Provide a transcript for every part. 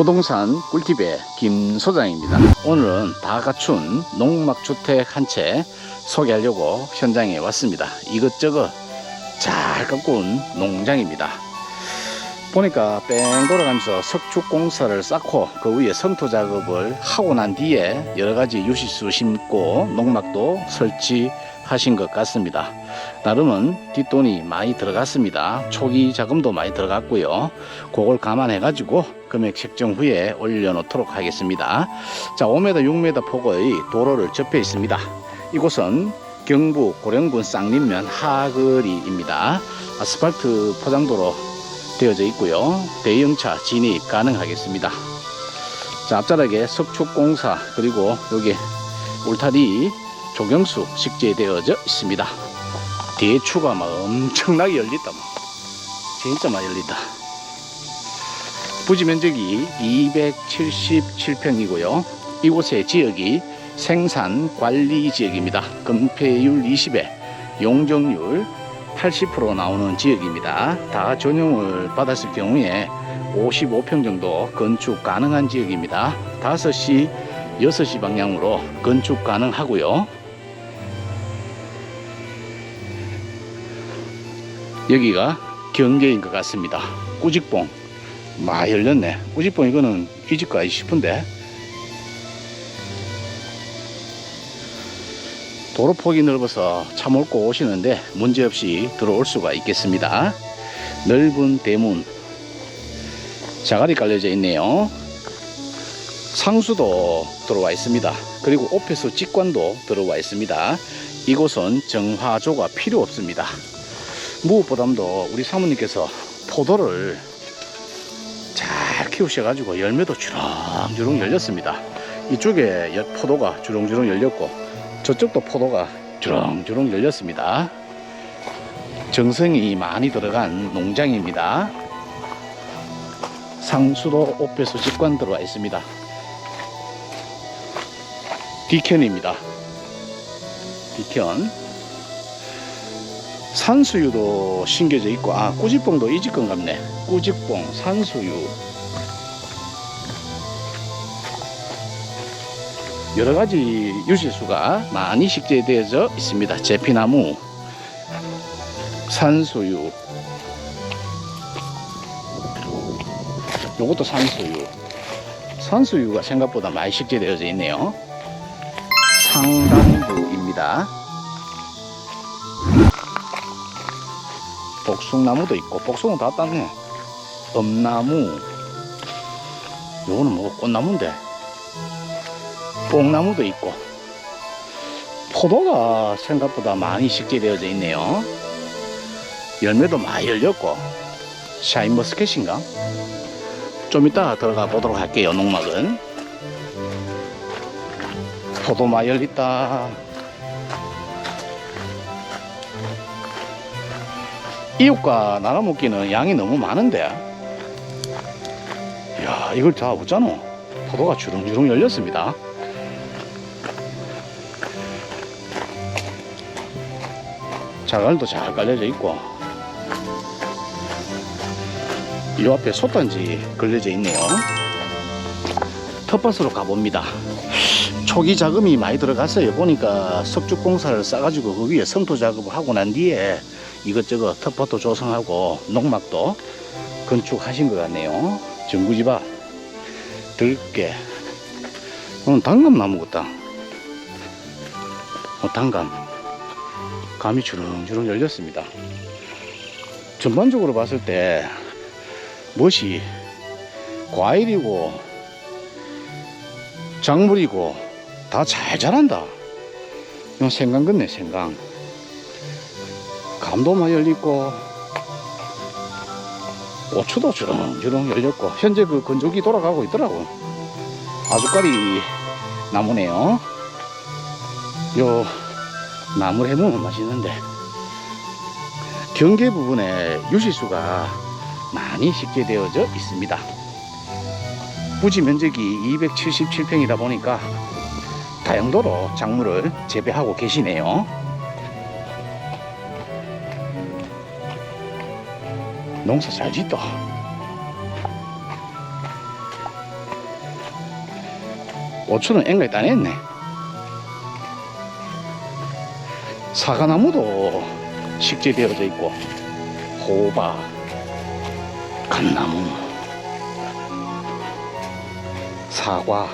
부동산 꿀팁의 김 소장입니다. 오늘은 다 갖춘 농막주택 한 채 소개하려고 현장에 왔습니다. 이것저것 잘 가꾼 농장입니다. 보니까 뺑 돌아가면서 석축 공사를 쌓고 그 위에 성토 작업을 하고 난 뒤에 여러 가지 유시수 심고 농막도 설치 하신 것 같습니다. 나름은 뒷돈이 많이 들어갔습니다. 초기 자금도 많이 들어갔고요. 그걸 감안해 가지고 금액 책정 후에 올려놓도록 하겠습니다. 자, 5m, 6m 폭의 도로를 접해 있습니다. 이곳은 경북 고령군 쌍림면 하거리입니다. 아스팔트 포장도로 되어져 있고요. 대형차 진입 가능하겠습니다. 자, 앞자락에 석축공사 그리고 여기 울타리 조경수 식재되어져 있습니다. 대추가 막 엄청나게 열린다. 막. 진짜 많이 열린다. 부지 면적이 277평이고요. 이곳의 지역이 생산 관리 지역입니다. 건폐율 20에 용적률 80% 나오는 지역입니다. 다 전용을 받았을 경우에 55평 정도 건축 가능한 지역입니다. 5시, 6시 방향으로 건축 가능하고요. 여기가 경계인 것 같습니다. 꾸직봉. 마 열렸네. 꾸직봉 이거는 이 집가 싶은데. 도로 폭이 넓어서 차 몰고 오시는데 문제없이 들어올 수가 있겠습니다. 넓은 대문. 자갈이 깔려져 있네요. 상수도 들어와 있습니다. 그리고 오페스 직관도 들어와 있습니다. 이곳은 정화조가 필요 없습니다. 무엇보다도 우리 사모님께서 포도를 잘 키우셔가지고 열매도 주렁주렁 열렸습니다. 이쪽에 여- 포도가 주렁주렁 열렸고 저쪽도 포도가 주렁주렁 열렸습니다. 정성이 많이 들어간 농장입니다. 상수도 오페스 직관 들어와 있습니다. 디켄입니다. 디켄. 산수유도 심겨져 있고 아 꾸지뽕도 이 집 건 같네. 꾸지뽕 산수유. 여러 가지 유실수가 많이 식재되어져 있습니다. 제피나무 산수유. 요것도 산수유. 산수유가 생각보다 많이 식재되어져 있네요. 상당부입니다 복숭나무도 있고 복숭은 다 땄네. 엄나무. 요거는 뭐 꽃나무인데. 뽕나무도 있고. 포도가 생각보다 많이 식재 되어져 있네요. 열매도 많이 열렸고. 샤인머스켓인가? 좀 이따 들어가 보도록 할게요 농막은. 포도 많이 열렸다 이웃과 나눠 먹기는 양이 너무 많은데. 이야 이걸 다 어쩌노? 포도가 주렁주렁 열렸습니다. 자갈도 잘 깔려져 있고 이 앞에 솥단지 걸려져 있네요. 텃밭으로 가봅니다. 초기 자금이 많이 들어갔어요. 보니까 석축 공사를 싸가지고 그 위에 성토 작업을 하고 난 뒤에 이것저것 텃밭도 조성하고 농막도 건축하신 것 같네요. 전구지바 들깨 오늘 당감나무 같다. 어, 당감 감이 주렁주렁 열렸습니다. 전반적으로 봤을 때 무엇이 과일이고 작물이고 다 잘 자란다. 생강 같네 생강. 감도 많이 열리고 고추도 주렁주렁 열렸고 현재 그 건조기 돌아가고 있더라고. 아주까리 나무네요. 요 나물 해먹으면 맛있는데 경계 부분에 유실수가 많이 식재되어져 있습니다. 부지 면적이 277평이다 보니까 다용도로 작물을 재배하고 계시네요 농사 잘 짓다. 고추는 앵간히 따냈네. 사과나무도 식재되어져 있고, 호박, 감나무, 사과,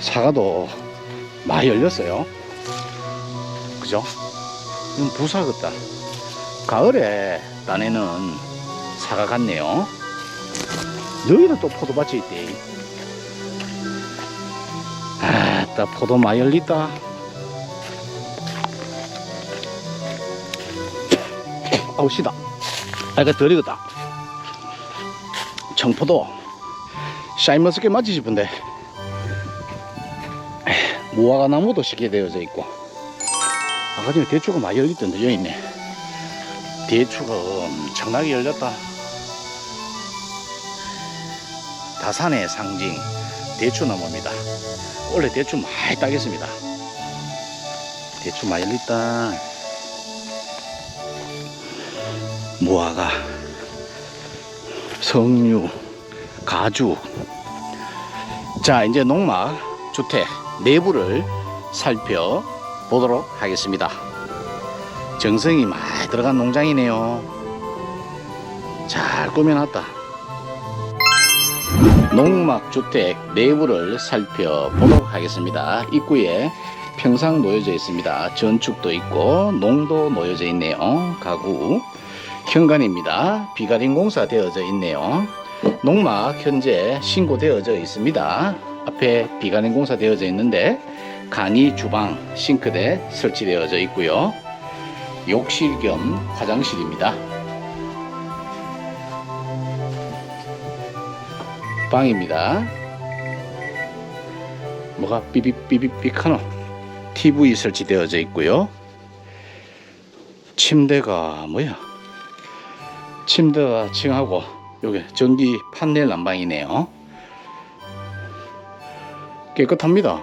사과도 많이 열렸어요. 그죠? 이건 부사 같다. 가을에 따내는 사과 같네요. 여기는 또 포도밭이 있대. 아따, 포도 많이 열렸다. 아우, 시다. 아, 이거 덜 익었다. 청포도. 샤인머스켓 맞지 싶은데. 무화과 나무도 쉽게 되어져 있고. 아까 전에 대추가 많이 열렸던데, 여기 있네. 대추가 엄청나게 열렸다. 다산의 상징 대추나무입니다. 원래 대추 많이 따겠습니다. 대추 많이 열렸다. 무화과, 석류, 가죽. 자, 이제 농막 주택 내부를 살펴보도록 하겠습니다. 정성이 많이 들어간 농장이네요. 잘 꾸며놨다. 농막주택 내부를 살펴보도록 하겠습니다. 입구에 평상 놓여져 있습니다. 전축도 있고 농도 놓여져 있네요. 가구 현관입니다. 비가림 공사 되어져 있네요. 농막 현재 신고되어져 있습니다. 앞에 비가림 공사 되어져 있는데 간이 주방 싱크대 설치되어져 있고요. 욕실 겸 화장실입니다. 방입니다. 뭐가 삐빅삐빅삐 하노? TV 설치되어져 있고요. 침대가 뭐야? 침대가 층하고 요게 전기 판넬 난방이네요. 깨끗합니다.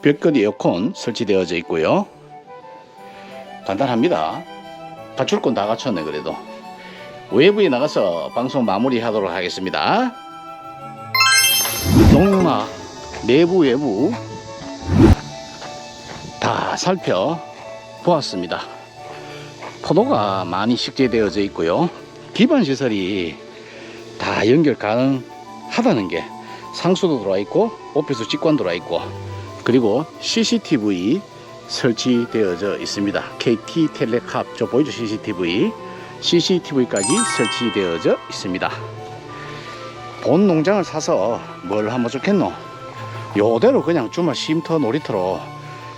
벽걸이 에어컨 설치되어져 있고요. 간단합니다. 건다 갖췄네 그래도. 외부에 나가서 방송 마무리하도록 하겠습니다. 농막 내부 외부 다 살펴보았습니다. 포도가 많이 식재되어져 있고요. 기반 시설이 다 연결 가능하다는 게 상수도 들어와 있고 오피스 직관 들어와 있고 그리고 CCTV 설치되어져 있습니다. KT 텔레캅 저 보이죠 CCTV CCTV까지 설치되어져 있습니다. 본 농장을 사서 뭘 하면 좋겠노? 요대로 그냥 주말 쉼터 놀이터로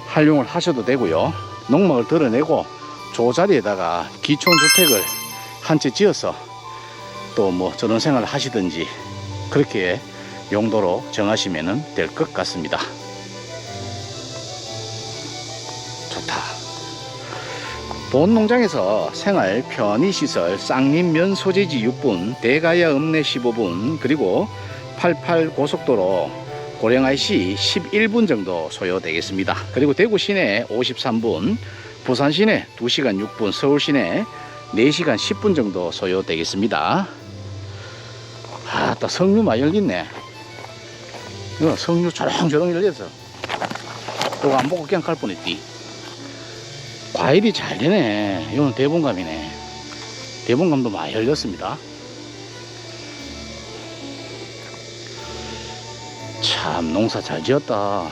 활용을 하셔도 되고요. 농막을 드러내고 조 자리에다가 기촌주택을 한 채 지어서 또 뭐 저런 생활을 하시든지 그렇게 용도로 정하시면 될 것 같습니다. 본 농장에서 생활 편의시설 쌍림면 소재지 6분, 대가야 읍내 15분, 그리고 88 고속도로 고령IC 11분 정도 소요되겠습니다. 그리고 대구 시내 53분, 부산 시내 2시간 6분, 서울 시내 4시간 10분 정도 소요되겠습니다. 아, 또 석류 많이 열렸네. 이거 석류 조롱조롱 열렸어. 이거 안 보고 그냥 갈 뻔했디. 과일이 잘 되네. 이거는 대봉감이네. 대봉감도 많이 열렸습니다. 참 농사 잘 지었다.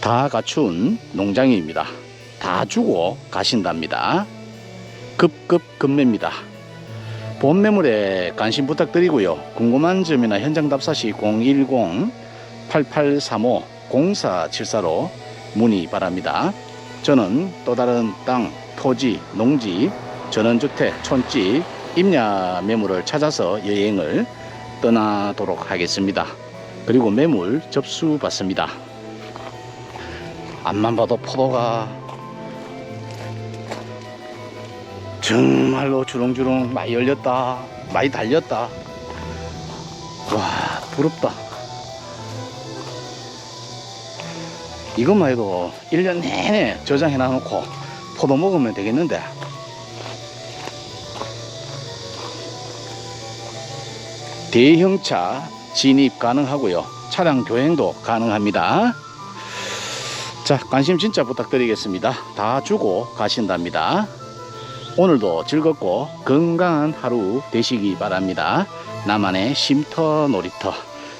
다 갖춘 농장입니다. 다 주고 가신답니다. 급급 급매입니다. 본 매물에 관심 부탁드리고요. 궁금한 점이나 현장 답사시 010-8835-0474로 문의 바랍니다. 저는 또 다른 땅, 토지, 농지, 전원주택, 촌집, 임야 매물을 찾아서 여행을 떠나도록 하겠습니다. 그리고 매물 접수 받습니다. 앞만 봐도 포도가 정말로 주렁주렁 많이 열렸다. 많이 달렸다. 와, 부럽다. 이것만 해도 1년 내내 저장해 놔놓고 포도 먹으면 되겠는데. 대형차 진입 가능하고요. 차량 교행도 가능합니다. 자, 관심 진짜 부탁드리겠습니다. 다 주고 가신답니다. 오늘도 즐겁고 건강한 하루 되시기 바랍니다. 나만의 쉼터 놀이터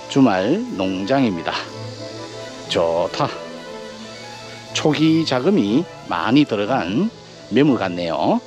주말 농장입니다. 좋다. 초기 자금이 많이 들어간 매물 같네요.